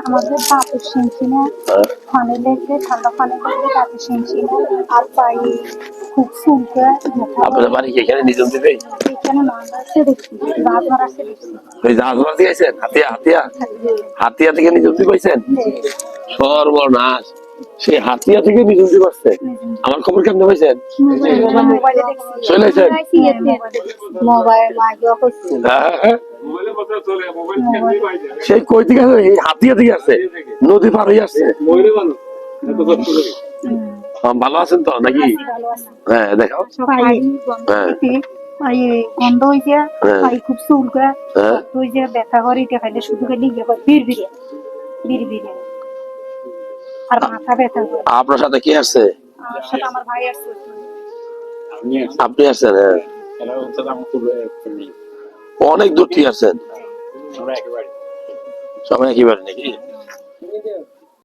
আমাদের দাঁতে লেগে ঠান্ডা লেগে দাঁতে আর পায়ে খুব ফুলকে বাড়ি এখানে নিজম দিবে এখানে দেখছি দেখছি। ওই মারা হাতিয়া হাতিয়া? হাতিয়া। থেকে নিজম পাইছেন সর্বনাশ। সেই হাতিয়া থেকে নিজম দিবে আসছে আমার খবর কেমন পাইছেন? মোবাইলে চলে হ্যাঁ, হ্যাঁ। সেই কই থেকে আসছে? এই হাতিয়া থেকে আসছে নদী পার হয়ে আসছে মোবাইলে মানুষ এত কষ্ট করে। আহ, ভালো আছেন তো নাকি? হ্যাঁ পায়ে হ্যাঁ। পায়ে গন্ধ হয়ে হ্যাঁ। পায়ে খুব চুলকা হ্যাঁ। তুই যে ব্যথা করে এটা খাইলে শুধু খাইলে ইয়ে করে বিড় বিড়ে। বিড় বিড়ে। আর মাথা ব্যথা করে। আপনার সাথে কে আসছে আমার সাথে আমার ভাই আমি আপনি আসছেন হ্যাঁ। অনেক দূর ঠিক আছে সবাই একেবারে নাকি